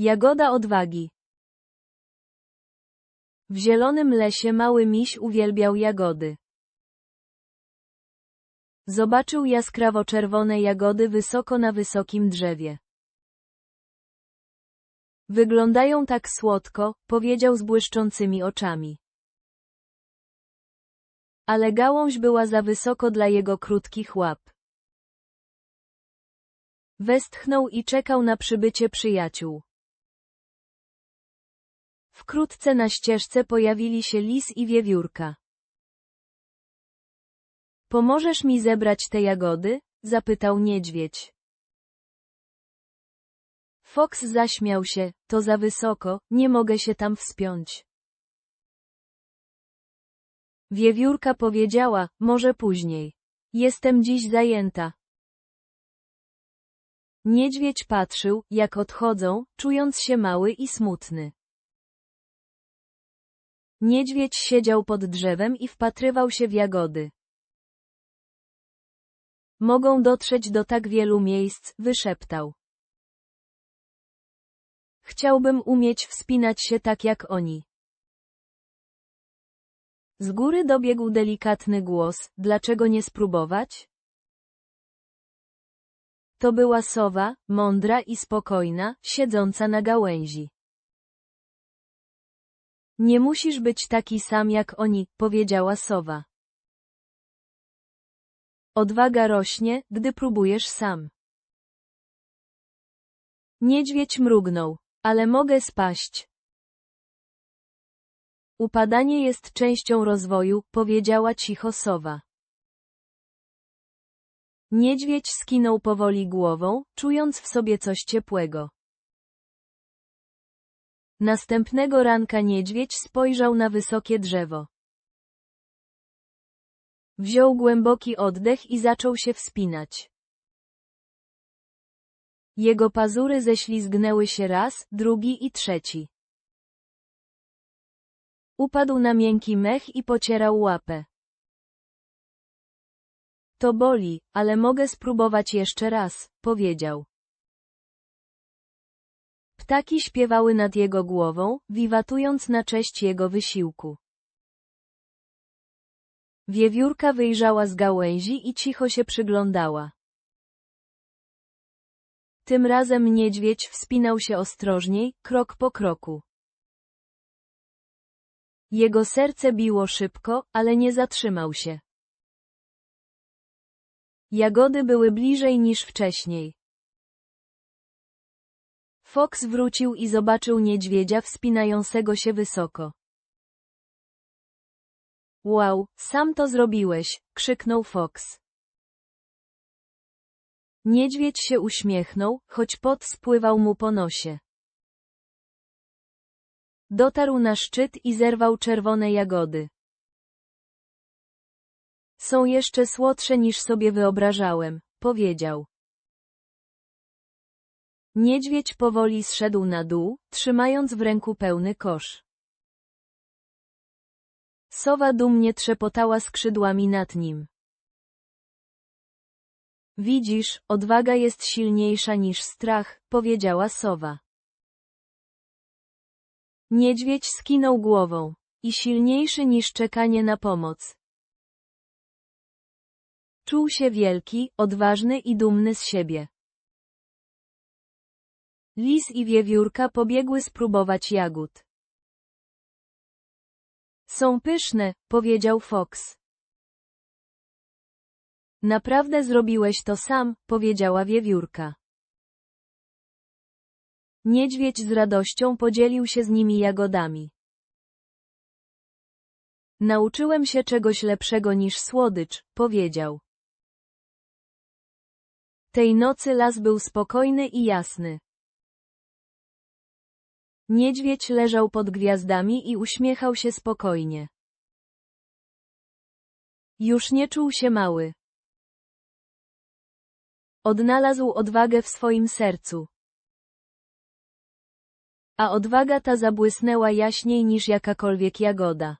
Jagoda odwagi. W zielonym lesie mały miś uwielbiał jagody. Zobaczył jaskrawo czerwone jagody wysoko na wysokim drzewie. Wyglądają tak słodko, powiedział z błyszczącymi oczami. Ale gałąź była za wysoko dla jego krótkich łap. Westchnął i czekał na przybycie przyjaciół. Wkrótce na ścieżce pojawili się lis i wiewiórka. Pomożesz mi zebrać te jagody? zapytał niedźwiedź. Fox zaśmiał się, to za wysoko, nie mogę się tam wspiąć. Wiewiórka powiedziała, może później. Jestem dziś zajęta. Niedźwiedź patrzył, jak odchodzą, czując się mały i smutny. Niedźwiedź siedział pod drzewem i wpatrywał się w jagody. Mogą dotrzeć do tak wielu miejsc, wyszeptał. Chciałbym umieć wspinać się tak jak oni. Z góry dobiegł delikatny głos, dlaczego nie spróbować? To była sowa, mądra i spokojna, siedząca na gałęzi. Nie musisz być taki sam jak oni, powiedziała sowa. Odwaga rośnie, gdy próbujesz sam. Niedźwiedź mrugnął. Ale mogę spaść. Upadanie jest częścią rozwoju, powiedziała cicho sowa. Niedźwiedź skinął powoli głową, czując w sobie coś ciepłego. Następnego ranka niedźwiedź spojrzał na wysokie drzewo. Wziął głęboki oddech i zaczął się wspinać. Jego pazury ześlizgnęły się raz, drugi i trzeci. Upadł na miękki mech i pocierał łapę. To boli, ale mogę spróbować jeszcze raz, powiedział. Ptaki śpiewały nad jego głową, wiwatując na cześć jego wysiłku. Wiewiórka wyjrzała z gałęzi i cicho się przyglądała. Tym razem niedźwiedź wspinał się ostrożniej, krok po kroku. Jego serce biło szybko, ale nie zatrzymał się. Jagody były bliżej niż wcześniej. Fox wrócił i zobaczył niedźwiedzia wspinającego się wysoko. Wow, sam to zrobiłeś, krzyknął Fox. Niedźwiedź się uśmiechnął, choć pot spływał mu po nosie. Dotarł na szczyt i zerwał czerwone jagody. Są jeszcze słodsze niż sobie wyobrażałem, powiedział. Niedźwiedź powoli zszedł na dół, trzymając w ręku pełny kosz. Sowa dumnie trzepotała skrzydłami nad nim. Widzisz, odwaga jest silniejsza niż strach, powiedziała sowa. Niedźwiedź skinął głową. I silniejszy niż czekanie na pomoc. Czuł się wielki, odważny i dumny z siebie. Lis i wiewiórka pobiegły spróbować jagód. Są pyszne, powiedział Fox. Naprawdę zrobiłeś to sam, powiedziała wiewiórka. Niedźwiedź z radością podzielił się z nimi jagodami. Nauczyłem się czegoś lepszego niż słodycz, powiedział. Tej nocy las był spokojny i jasny. Niedźwiedź leżał pod gwiazdami i uśmiechał się spokojnie. Już nie czuł się mały. Odnalazł odwagę w swoim sercu. A odwaga ta zabłysnęła jaśniej niż jakakolwiek jagoda.